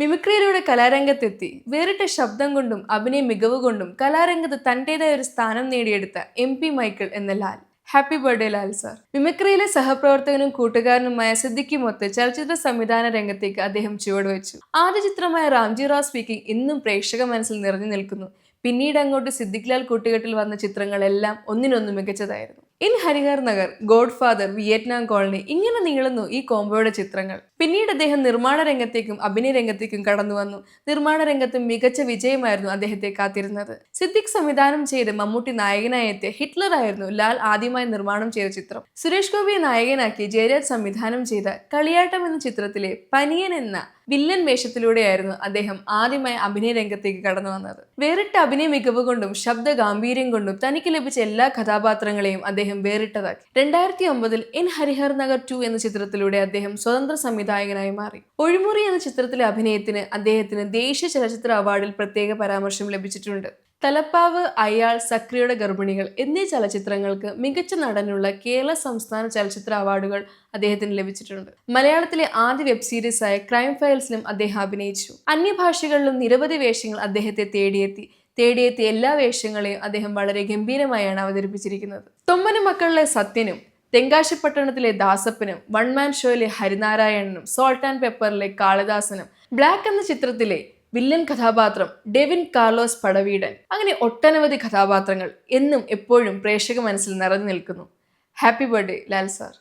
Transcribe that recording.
മിമിക്രിയിലൂടെ കലാരംഗത്തെത്തി. വേറിട്ട ശബ്ദം കൊണ്ടും അഭിനയ മികവ് കൊണ്ടും കലാരംഗത്ത് തന്റെതായ ഒരു സ്ഥാനം നേടിയെടുത്ത എം പി മൈക്കിൾ എന്ന Lal. Happy birthday Lal sir മിമിക്രിയിലെ സഹപ്രവർത്തകനും കൂട്ടുകാരനുമായ സിദ്ദിഖുമൊത്ത് ചലച്ചിത്ര സംവിധാന രംഗത്തേക്ക് അദ്ദേഹം ചുവടുവെച്ചു ആദ്യ ചിത്രമായ റാംജി റാവ് സ്പീക്കിംഗ് ഇന്നും പ്രേക്ഷക മനസ്സിൽ നിറഞ്ഞു നിൽക്കുന്നു. പിന്നീട് അങ്ങോട്ട് സിദ്ദിഖ് ലാൽ കൂട്ടുകെട്ടിൽ വന്ന ചിത്രങ്ങളെല്ലാം ഒന്നിനൊന്ന് മികച്ചതായിരുന്നു. In Harihar Nagar godfather Vietnam colony ഇങ്ങനെ നീളുന്നു ഈ കോംബോയുടെ ചിത്രങ്ങൾ. പിന്നീട് അദ്ദേഹം നിർമ്മാണ രംഗത്തേക്കും അഭിനയ രംഗത്തേക്കും കടന്നു വന്നു. നിർമ്മാണ രംഗത്തും മികച്ച വിജയമായിരുന്നു അദ്ദേഹത്തെ കാത്തിരുന്നത്. സിദ്ദിഖ് സംവിധാനം ചെയ്ത് മമ്മൂട്ടി നായകനായി എത്തിയ ഹിറ്റ്ലർ ആയിരുന്നു ലാൽ ആദ്യമായി നിർമ്മാണം ചെയ്ത ചിത്രം. സുരേഷ് ഗോപിയെ നായകനാക്കി ജയരാജ് സംവിധാനം ചെയ്ത കളിയാട്ടം എന്ന ചിത്രത്തിലെ പനിയൻ എന്ന വില്ലൻ വേഷത്തിലൂടെയായിരുന്നു അദ്ദേഹം ആദ്യമായി അഭിനയ രംഗത്തേക്ക് കടന്നു വന്നത്. വേറിട്ട അഭിനയ മികവ് കൊണ്ടും ശബ്ദ ഗാംഭീര്യം കൊണ്ടും തനിക്ക് ലഭിച്ച എല്ലാ കഥാപാത്രങ്ങളെയും അദ്ദേഹം വേറിട്ടതാക്കി. രണ്ടായിരത്തി ഒമ്പതിൽ ഇൻ ഹരിഹർ നഗർ ടു എന്ന ചിത്രത്തിലൂടെ അദ്ദേഹം സ്വതന്ത്ര സംവിധായകനായി മാറി. ഒഴിമുറി എന്ന ചിത്രത്തിലെ അഭിനയത്തിന് അദ്ദേഹത്തിന് ദേശീയ ചലച്ചിത്ര അവാർഡിൽ പ്രത്യേക പരാമർശം ലഭിച്ചിട്ടുണ്ട്. തലപ്പാവ് അയാൾ സക്രിയുടെ ഗർഭിണികൾ എന്നീ ചലച്ചിത്രങ്ങൾക്ക് മികച്ച നടനുള്ള കേരള സംസ്ഥാന ചലച്ചിത്ര അവാർഡുകൾ അദ്ദേഹത്തിന് ലഭിച്ചിട്ടുണ്ട്. മലയാളത്തിലെ ആദ്യ വെബ് സീരീസായ ക്രൈം ഫയൽസിലും അദ്ദേഹം അഭിനയിച്ചു. അന്യഭാഷകളിലും നിരവധി വേഷങ്ങൾ അദ്ദേഹത്തെ തേടിയെത്തി. തേടിയെത്തിയ എല്ലാ വേഷങ്ങളെയും അദ്ദേഹം വളരെ ഗംഭീരമായാണ് അവതരിപ്പിച്ചിരിക്കുന്നത്. തൊമ്മനും മക്കളിലെ സത്യനും തെങ്കാശിപ്പട്ടണത്തിലെ ദാസപ്പനും വൺ മാൻ ഷോയിലെ ഹരിനാരായണനും സോൾട്ട് ആൻഡ് പെപ്പറിലെ കാളിദാസനും ബ്ലാക്ക് എന്ന ചിത്രത്തിലെ വില്ലൻ കഥാപാത്രം ഡെവിൻ കാർലോസ് പടവീടൻ. അങ്ങനെ ഒട്ടനവധി കഥാപാത്രങ്ങൾ എന്നും എപ്പോഴും പ്രേക്ഷക മനസ്സിൽ നിറഞ്ഞു നിൽക്കുന്നു. Happy birthday Lal sir